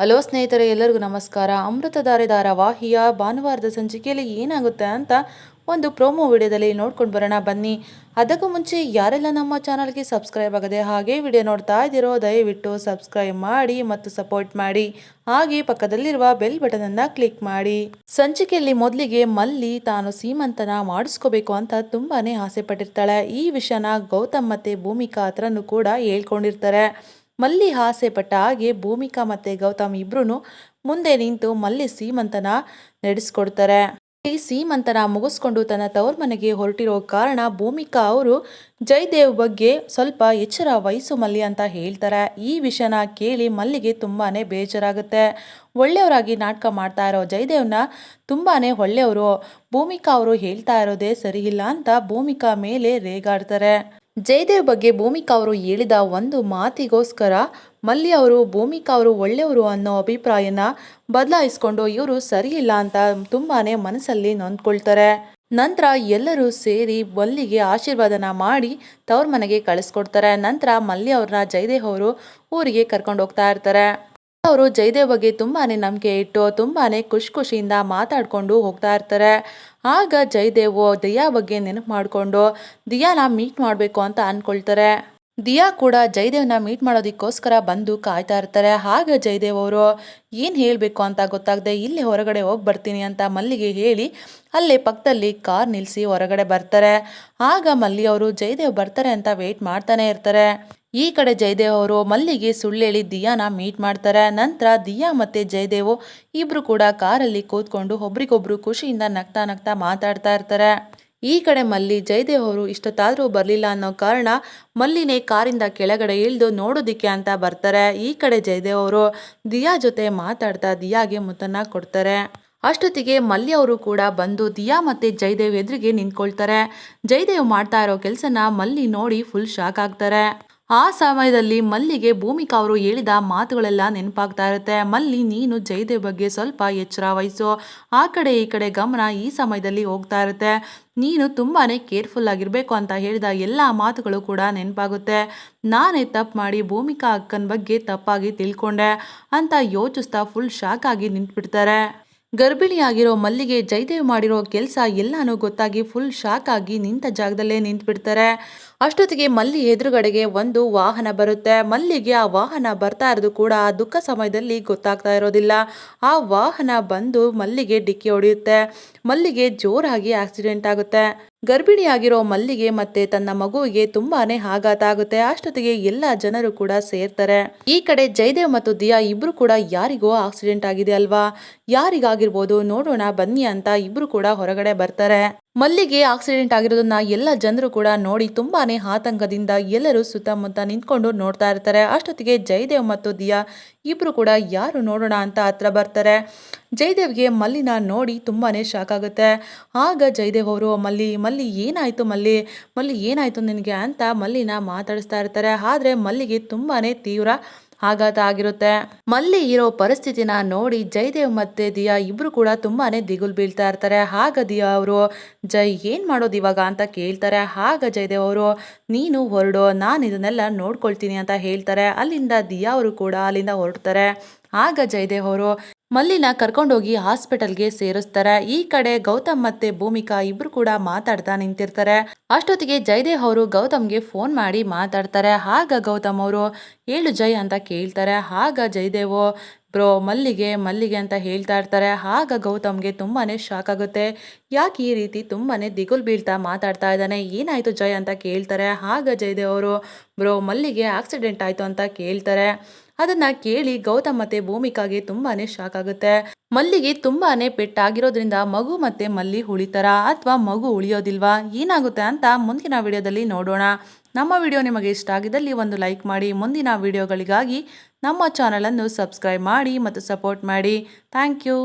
Hello ಸ್ನೇಹಿತರೆ, ಎಲ್ಲರಿಗೂ ನಮಸ್ಕಾರ. ಅಮೃತಧಾರೆ ಧಾರಾವಾಹಿಯ ಭಾನುವಾರದ ಸಂಚಿಕೆಯಲ್ಲಿ ಏನಾಗುತ್ತೆ ಅಂತ ಒಂದು ಪ್ರೋಮೋ ವಿಡಿಯೋದಲ್ಲಿ ನೋಡ್ಕೊಂಡು ಬರೋಣ ಬನ್ನಿ. ಅದಕ್ಕೂ ಮುಂಚೆ ಯಾರೆಲ್ಲ ನಮ್ಮ ಚಾನಲ್ಗೆ ಸಬ್ಸ್ಕ್ರೈಬ್ ಆಗದೆ ಹಾಗೆ ವಿಡಿಯೋ ನೋಡ್ತಾ ಇದ್ದೀರೋ, ದಯವಿಟ್ಟು ಸಬ್ಸ್ಕ್ರೈಬ್ ಮಾಡಿ ಮತ್ತು ಸಪೋರ್ಟ್ ಮಾಡಿ. ಹಾಗೆ ಪಕ್ಕದಲ್ಲಿರುವ ಬೆಲ್ ಬಟನನ್ನು ಕ್ಲಿಕ್ ಮಾಡಿ. ಸಂಚಿಕೆಯಲ್ಲಿ ಮೊದಲಿಗೆ ಮಲ್ಲಿ ತಾನು ಸೀಮಂತನ ಮಾಡಿಸ್ಕೋಬೇಕು ಅಂತ ತುಂಬಾನೇ ಆಸೆ ಪಟ್ಟಿರ್ತಾಳೆ. ಈ ವಿಷಯನ ಗೌತಮ್ ಮತ್ತೆ ಭೂಮಿಕಾ ಹತ್ರನೂ ಕೂಡ ಹೇಳ್ಕೊಂಡಿರ್ತಾರೆ. ಮಲ್ಲಿ ಆಸೆ ಪಟ್ಟ ಹಾಗೆ ಭೂಮಿಕಾ ಮತ್ತೆ ಗೌತಮ್ ಇಬ್ರು ಮುಂದೆ ನಿಂತು ಮಲ್ಲಿ ಸೀಮಂತನ ನಡೆಸ್ಕೊಡ್ತಾರೆ. ಈ ಸೀಮಂತನ ಮುಗಿಸ್ಕೊಂಡು ತನ್ನ ತವ್ರ ಮನೆಗೆ ಹೊರಟಿರೋ ಕಾರಣ ಭೂಮಿಕಾ ಅವರು ಜಯದೇವ್ ಬಗ್ಗೆ ಸ್ವಲ್ಪ ಎಚ್ಚರ ವಹಿಸು ಮಲ್ಲಿ ಅಂತ ಹೇಳ್ತಾರೆ. ಈ ವಿಷಯನ ಕೇಳಿ ಮಲ್ಲಿಗೆ ತುಂಬಾನೇ ಬೇಜಾರಾಗುತ್ತೆ. ಒಳ್ಳೆಯವರಾಗಿ ನಾಟಕ ಮಾಡ್ತಾ ಇರೋ ಜಯದೇವ್ನ ತುಂಬಾನೇ ಒಳ್ಳೆಯವರು. ಭೂಮಿಕಾ ಅವರು ಹೇಳ್ತಾ ಇರೋದೇ ಸರಿ ಇಲ್ಲ ಅಂತ ಭೂಮಿಕಾ ಮೇಲೆ ರೇಗಾಡ್ತಾರೆ. ಜಯದೇವ್ ಬಗ್ಗೆ ಭೂಮಿಕಾ ಅವರು ಹೇಳಿದ ಒಂದು ಮಾತಿಗೋಸ್ಕರ ಮಲ್ಲಿ ಅವರು, ಭೂಮಿಕಾ ಅವರು ಒಳ್ಳೆಯವರು ಅನ್ನೋ ಅಭಿಪ್ರಾಯನ ಬದಲಾಯಿಸ್ಕೊಂಡು ಇವರು ಸರಿಯಿಲ್ಲ ಅಂತ ತುಂಬಾನೇ ಮನಸ್ಸಲ್ಲಿ ನೊಂದ್ಕೊಳ್ತಾರೆ. ನಂತರ ಎಲ್ಲರೂ ಸೇರಿ ಮಲ್ಲಿಗೆ ಆಶೀರ್ವಾದನ ಮಾಡಿ ತವ್ರ ಮನೆಗೆ ಕಳಿಸ್ಕೊಡ್ತಾರೆ. ನಂತರ ಮಲ್ಲಿ ಅವ್ರನ್ನ ಜಯದೇವ್ ಅವರು ಊರಿಗೆ ಕರ್ಕೊಂಡು ಹೋಗ್ತಾ ಇರ್ತಾರೆ. ಅವರು ಜಯದೇವ್ ಬಗ್ಗೆ ತುಂಬಾನೇ ನಂಬಿಕೆ ಇಟ್ಟು, ತುಂಬಾನೇ ಖುಷಿ ಖುಷಿಯಿಂದ ಮಾತಾಡ್ಕೊಂಡು ಹೋಗ್ತಾ ಇರ್ತಾರೆ. ಆಗ ಜಯದೇವು ದಿಯಾ ಬಗ್ಗೆ ನೆನಪು ಮಾಡಿಕೊಂಡು, ದಿಯಾನ ಮೀಟ್ ಮಾಡಬೇಕು ಅಂತ ಅಂದ್ಕೊಳ್ತಾರೆ ದಿಯಾ ಕೂಡ ಜಯದೇವ್ನ ಮೀಟ್ ಮಾಡೋದಕ್ಕೋಸ್ಕರ ಬಂದು ಕಾಯ್ತಾ ಇರ್ತಾರೆ. ಆಗ ಜಯದೇವ್ ಅವರು ಏನು ಹೇಳಬೇಕು ಅಂತ ಗೊತ್ತಾಗದೆ ಇಲ್ಲಿ ಹೊರಗಡೆ ಹೋಗಿ ಬರ್ತೀನಿ ಅಂತ ಮಲ್ಲಿಗೆ ಹೇಳಿ, ಅಲ್ಲೇ ಪಕ್ಕದಲ್ಲಿ ಕಾರ್ ನಿಲ್ಲಿಸಿ ಹೊರಗಡೆ ಬರ್ತಾರೆ. ಆಗ ಮಲ್ಲಿ ಅವರು ಜಯದೇವ್ ಬರ್ತಾರೆ ಅಂತ ವೇಟ್ ಮಾಡ್ತಾನೆ ಇರ್ತಾರೆ. ಈ ಕಡೆ ಜಯದೇವ್ ಅವರು, ಮಲ್ಲಿಗೆ ಸುಳ್ಳೇಳಿ ದಿಯಾನ ಮೀಟ್ ಮಾಡ್ತಾರೆ. ನಂತರ ದಿಯಾ ಮತ್ತೆ ಜಯದೇವ್ ಇಬ್ರು ಕೂಡ ಕಾರಲ್ಲಿ ಕೂತ್ಕೊಂಡು ಒಬ್ರಿಗೊಬ್ರು ಖುಷಿಯಿಂದ ನಗ್ತಾ ನಗ್ತಾ ಮಾತಾಡ್ತಾ ಇರ್ತಾರೆ. ಈ ಕಡೆ ಮಲ್ಲಿ, ಜಯದೇವ್ ಅವರು ಇಷ್ಟೊತ್ತಾದರೂ ಬರಲಿಲ್ಲ ಅನ್ನೋ ಕಾರಣ ಮಲ್ಲಿನೇ ಕಾರಿಂದ ಕೆಳಗಡೆ ಇಳಿದು ನೋಡೋದಿಕ್ಕೆ ಅಂತ ಬರ್ತಾರೆ. ಈ ಕಡೆ ಜಯದೇವ್ ಅವರು ದಿಯಾ ಜೊತೆ ಮಾತಾಡ್ತಾ ದಿಯಾಗೆ ಮುತ್ತನ್ನ ಕೊಡ್ತಾರೆ. ಅಷ್ಟೊತ್ತಿಗೆ ಮಲ್ಲಿ ಅವರು ಕೂಡ ಬಂದು ದಿಯಾ ಮತ್ತೆ ಜಯದೇವ್ ಎದುರಿಗೆ ನಿಂತ್ಕೊಳ್ತಾರೆ. ಜಯದೇವ್ ಮಾಡ್ತಾ ಇರೋ ಕೆಲಸನ ಮಲ್ಲಿ ನೋಡಿ ಫುಲ್ ಶಾಕ್ ಆಗ್ತಾರೆ. ಆ ಸಮಯದಲ್ಲಿ ಮಲ್ಲಿಗೆ ಭೂಮಿಕಾ ಅವರು ಹೇಳಿದ ಮಾತುಗಳೆಲ್ಲ ನೆನಪಾಗ್ತಾ ಇರುತ್ತೆ. ಮಲ್ಲಿ, ನೀನು ಜಯದೇವ್ ಬಗ್ಗೆ ಸ್ವಲ್ಪ ಎಚ್ಚರ ವಹಿಸು. ಆ ಕಡೆ ಈ ಕಡೆ ಗಮನ ಈ ಸಮಯದಲ್ಲಿ ಹೋಗ್ತಾ ಇರುತ್ತೆ. ನೀನು ತುಂಬಾ ಕೇರ್ಫುಲ್ ಆಗಿರಬೇಕು ಅಂತ ಹೇಳಿದ ಎಲ್ಲ ಮಾತುಗಳು ಕೂಡ ನೆನಪಾಗುತ್ತೆ. ನಾನೇ ತಪ್ಪು ಮಾಡಿ ಭೂಮಿಕಾ ಅಕ್ಕನ ಬಗ್ಗೆ ತಪ್ಪಾಗಿ ತಿಳ್ಕೊಂಡೆ ಅಂತ ಯೋಚಿಸ್ತಾ ಫುಲ್ ಶಾಕ್ ಆಗಿ ನಿಂತ್ಬಿಡ್ತಾರೆ. ಗರ್ಭಿಣಿಯಾಗಿರೋ ಮಲ್ಲಿಗೆ ಜಯದೇವ್ ಮಾಡಿರೋ ಕೆಲಸ ಎಲ್ಲಾನು ಗೊತ್ತಾಗಿ ಫುಲ್ ಶಾಕ್ ಆಗಿ ನಿಂತ ಜಾಗದಲ್ಲೇ ನಿಂತ್ಬಿಡ್ತಾರೆ. ಅಷ್ಟೊತ್ತಿಗೆ ಮಲ್ಲಿ ಎದುರುಗಡೆಗೆ ಒಂದು ವಾಹನ ಬರುತ್ತೆ. ಮಲ್ಲಿಗೆ ಆ ವಾಹನ ಬರ್ತಾ ಇರೋದು ಕೂಡ ಆ ದುಃಖ ಸಮಯದಲ್ಲಿ ಗೊತ್ತಾಗ್ತಾ ಇರೋದಿಲ್ಲ. ಆ ವಾಹನ ಬಂದು ಮಲ್ಲಿಗೆ ಡಿಕ್ಕಿ ಹೊಡೆಯುತ್ತೆ. ಮಲ್ಲಿಗೆ ಜೋರಾಗಿ ಆಕ್ಸಿಡೆಂಟ್ ಆಗುತ್ತೆ. ಗರ್ಭಿಣಿಯಾಗಿರೋ ಮಲ್ಲಿಗೆ ಮತ್ತೆ ತನ್ನ ಮಗುವಿಗೆ ತುಂಬಾನೇ ಆಘಾತ ಆಗುತ್ತೆ. ಅಷ್ಟೊತ್ತಿಗೆ ಎಲ್ಲ ಜನರು ಕೂಡ ಸೇರ್ತಾರೆ. ಈ ಕಡೆ ಜಯದೇವ್ ಮತ್ತು ದಿಯಾ ಇಬ್ರು ಕೂಡ ಯಾರಿಗೋ ಆಕ್ಸಿಡೆಂಟ್ ಆಗಿದೆ ಅಲ್ವಾ? ಯಾರಿಗಾಗಿರ್ಬೋದು? ನೋಡೋಣ, ಬನ್ನಿ ಅಂತ ಇಬ್ರು ಕೂಡ ಹೊರಗಡೆ ಬರ್ತಾರೆ. ಮಲ್ಲಿಗೆ ಆಕ್ಸಿಡೆಂಟ್ ಆಗಿರೋದನ್ನ ಎಲ್ಲ ಜನರು ಕೂಡ ನೋಡಿ ತುಂಬಾನೇ ಆತಂಕದಿಂದ ಎಲ್ಲರೂ ಸುತ್ತಮುತ್ತ ನಿಂತ್ಕೊಂಡು ನೋಡ್ತಾ ಇರ್ತಾರೆ. ಅಷ್ಟೊತ್ತಿಗೆ ಜಯದೇವ್ ಮತ್ತು ದಿಯಾ ಇಬ್ರು ಕೂಡ ಯಾರು ನೋಡೋಣ ಅಂತ ಹತ್ರ ಬರ್ತಾರೆ. ಜಯದೇವ್ಗೆ ಮಲ್ಲಿನ ನೋಡಿ ತುಂಬಾ ಶಾಕ್ ಆಗುತ್ತೆ. ಆಗ ಜಯದೇವ್ ಅವರು, ಮಲ್ಲಿ ಮಲ್ಲಿ, ಏನಾಯ್ತು ಮಲ್ಲಿ? ಮಲ್ಲಿ, ಏನಾಯ್ತು ನಿನಗೆ? ಅಂತ ಮಲ್ಲಿನ ಮಾತಾಡಿಸ್ತಾ ಇರ್ತಾರೆ. ಆದರೆ ಮಲ್ಲಿಗೆ ತುಂಬಾನೇ ತೀವ್ರ ಆಘಾತ ಆಗಿರುತ್ತೆ. ಮಲ್ಲಿ ಇರೋ ಪರಿಸ್ಥಿತಿನ ನೋಡಿ ಜಯದೇವ್ ಮತ್ತೆ ದಿಯಾ ಇಬ್ರು ಕೂಡ ತುಂಬಾನೇ ದಿಗುಲ್ ಬೀಳ್ತಾ ಇರ್ತಾರೆ. ಆಗ ದಿಯಾ ಅವರು ಜೈ ಏನ್ ಮಾಡೋದು ಇವಾಗ? ಅಂತ ಕೇಳ್ತಾರೆ. ಆಗ ಜಯದೇವ್ ಅವರು, ನೀನು ಹೊರಡು, ನಾನು ಇದನ್ನೆಲ್ಲ ನೋಡ್ಕೊಳ್ತೀನಿ ಅಂತ ಹೇಳ್ತಾರೆ. ಅಲ್ಲಿಂದ ದಿಯಾ ಅವರು ಕೂಡ ಅಲ್ಲಿಂದ ಹೊರಡ್ತಾರೆ. ಆಗ ಜಯದೇವ್ ಅವರು ಮಲ್ಲಿನ ಕರ್ಕೊಂಡೋಗಿ ಹಾಸ್ಪಿಟಲ್ಗೆ ಸೇರಿಸ್ತಾರೆ. ಈ ಕಡೆ ಗೌತಮ್ ಮತ್ತೆ ಭೂಮಿಕಾ ಇಬ್ರು ಕೂಡ ಮಾತಾಡ್ತಾ ನಿಂತಿರ್ತಾರೆ. ಅಷ್ಟೊತ್ತಿಗೆ ಜಯದೇವ್ ಅವರು ಗೌತಮ್ಗೆ ಫೋನ್ ಮಾಡಿ ಮಾತಾಡ್ತಾರೆ. ಆಗ ಗೌತಮ್ ಅವರು? ಹೇಳು ಜೈ ಅಂತ ಕೇಳ್ತಾರೆ. ಆಗ ಜಯದೇವ್ ಬ್ರೋ, ಮಲ್ಲಿಗೆ ಮಲ್ಲಿಗೆ ಅಂತ ಹೇಳ್ತಾ ಇರ್ತಾರೆ. ಆಗ ಗೌತಮ್ಗೆ ತುಂಬಾ ಶಾಕ್ ಆಗುತ್ತೆ. ಯಾಕೆ ಈ ರೀತಿ ತುಂಬಾ ದಿಗುಲ್ ಬೀಳ್ತಾ ಮಾತಾಡ್ತಾ ಇದ್ದಾನೆ? ಏನಾಯ್ತು ಜಯ್ ಅಂತ ಕೇಳ್ತಾರೆ. ಆಗ ಜಯದೇವ್ ಅವರು? ಬ್ರೋ, ಮಲ್ಲಿಗೆ ಆಕ್ಸಿಡೆಂಟ್ ಆಯ್ತು ಅಂತ ಕೇಳ್ತಾರೆ. ಅದನ್ನ ಕೇಳಿ ಗೌತಮ್ ಮತ್ತೆ ಭೂಮಿಕಾಗೆ ತುಂಬಾನೇ ಶಾಕ್ ಆಗುತ್ತೆ. ಮಲ್ಲಿಗೆ ತುಂಬಾನೇ ಪೆಟ್ಟಾಗಿರೋದ್ರಿಂದ ಮಗು ಮತ್ತೆ ಮಲ್ಲಿ ಉಳಿತಾರ ಅಥವಾ ಮಗು ಉಳಿಯೋದಿಲ್ವಾ? ಏನಾಗುತ್ತೆ ಅಂತ ಮುಂದಿನ ವಿಡಿಯೋದಲ್ಲಿ ನೋಡೋಣ. ನಮ್ಮ ವಿಡಿಯೋ ನಿಮಗೆ ಇಷ್ಟ ಆಗಿದ್ದಲ್ಲಿ ಒಂದು ಲೈಕ್ ಮಾಡಿ. ಮುಂದಿನ ವಿಡಿಯೋಗಳಿಗಾಗಿ ನಮ್ಮ ಚಾನಲನ್ನು ಸಬ್ಸ್ಕ್ರೈಬ್ ಮಾಡಿ ಮತ್ತು ಸಪೋರ್ಟ್ ಮಾಡಿ. Thank you